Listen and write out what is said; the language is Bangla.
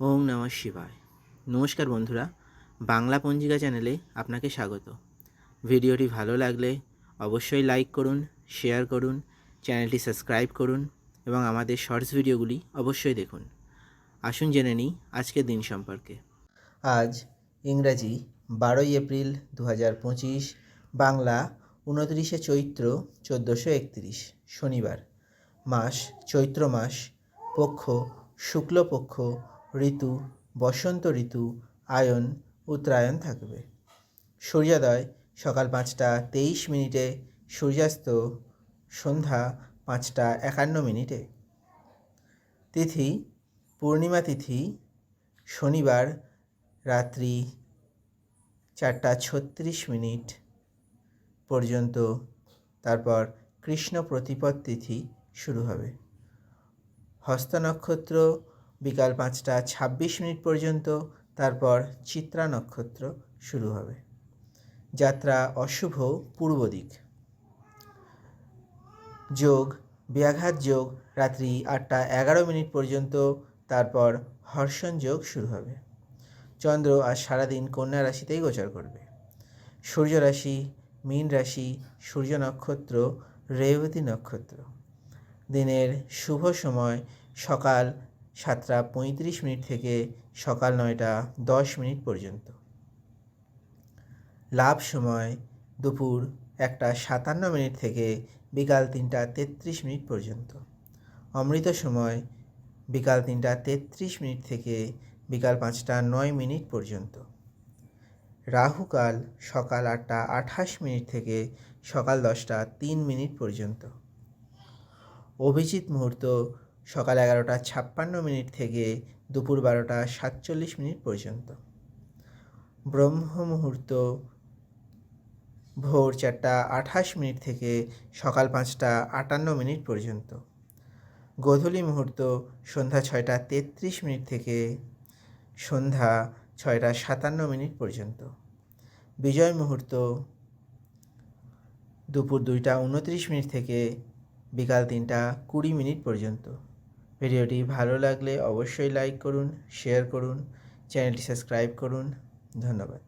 ওম নমঃ শিবায়। নমস্কার বন্ধুরা, বাংলা পঞ্জিকা চ্যানেলে আপনাকে স্বাগত। ভিডিওটি ভালো লাগলে অবশ্যই লাইক করুন, শেয়ার করুন, চ্যানেলটি সাবস্ক্রাইব করুন এবং আমাদের শর্টস ভিডিওগুলি অবশ্যই দেখুন। আসুন জেনে নিই আজকের দিন সম্পর্কে। আজ ইংরাজি বারোই এপ্রিল দু হাজার পঁচিশ, বাংলা উনত্রিশে চৈত্র চোদ্দোশো একত্রিশ, শনিবার। মাস চৈত্র মাস, পক্ষ, শুক্লপক্ষ ঋতু, বসন্ত ঋতু, আয়ন, উত্তরায়ণ থাকবে। সূর্যোদয়, সকাল পাঁচটা তেইশ মিনিটে, সূর্যাস্ত, সন্ধ্যা পাঁচটা একান্ন মিনিটে। তিথি, পূর্ণিমা তিথি, শনিবার, রাত্রি চারটা ছত্রিশ মিনিট পর্যন্ত। তারপর কৃষ্ণ প্রতিপদ তিথি শুরু হবে। হস্ত নক্ষত্র বিকাল পাঁচটা ছাব্বিশ মিনিট পর্যন্ত, তারপর চিত্রা নক্ষত্র শুরু হবে। যাত্রা অশুভ পূর্ব দিক। যোগ, ব্যাঘাত যোগ, রাত্রি আটটা এগারো মিনিট পর্যন্ত, তারপর হর্ষণ যোগ শুরু হবে। চন্দ্র আজ সারাদিন কন্যা রাশিতেই গোচর করবে। সূর্য রাশি, মীন রাশি, সূর্য নক্ষত্র, রেবতী নক্ষত্র। দিনের শুভ সময় সকাল সাতটা পঁয়ত্রিশ মিনিট থেকে সকাল নয়টা দশ মিনিট পর্যন্ত। লাভ সময় দুপুর একটা সাতান্ন মিনিট থেকে বিকাল তিনটা তেত্রিশ মিনিট পর্যন্ত। অমৃত সময় বিকাল তিনটা তেত্রিশ মিনিট থেকে বিকাল পাঁচটা নয় মিনিট পর্যন্ত। রাহুকাল সকাল আটটা আঠাশ মিনিট থেকে সকাল দশটা তিন মিনিট পর্যন্ত। অভিজিৎ মুহূর্ত সকাল এগারোটা ছাপ্পান্ন মিনিট থেকে দুপুর বারোটা সাতচল্লিশ মিনিট পর্যন্ত। ব্রহ্ম মুহূর্ত, ভোর চারটা আঠাশ মিনিট থেকে সকাল পাঁচটা আটান্ন মিনিট পর্যন্ত। গোধূলি মুহূর্ত, সন্ধ্যা ছয়টা তেত্রিশ মিনিট থেকে সন্ধ্যা ছয়টা সাতান্ন মিনিট পর্যন্ত। বিজয় মুহূর্ত, দুপুর দুইটা উনত্রিশ মিনিট থেকে বিকাল তিনটা কুড়ি মিনিট পর্যন্ত। ভিডিওটি ভালো লাগলে অবশ্যই লাইক করুন শেয়ার করুন চ্যানেলটি সাবস্ক্রাইব করুন। ধন্যবাদ।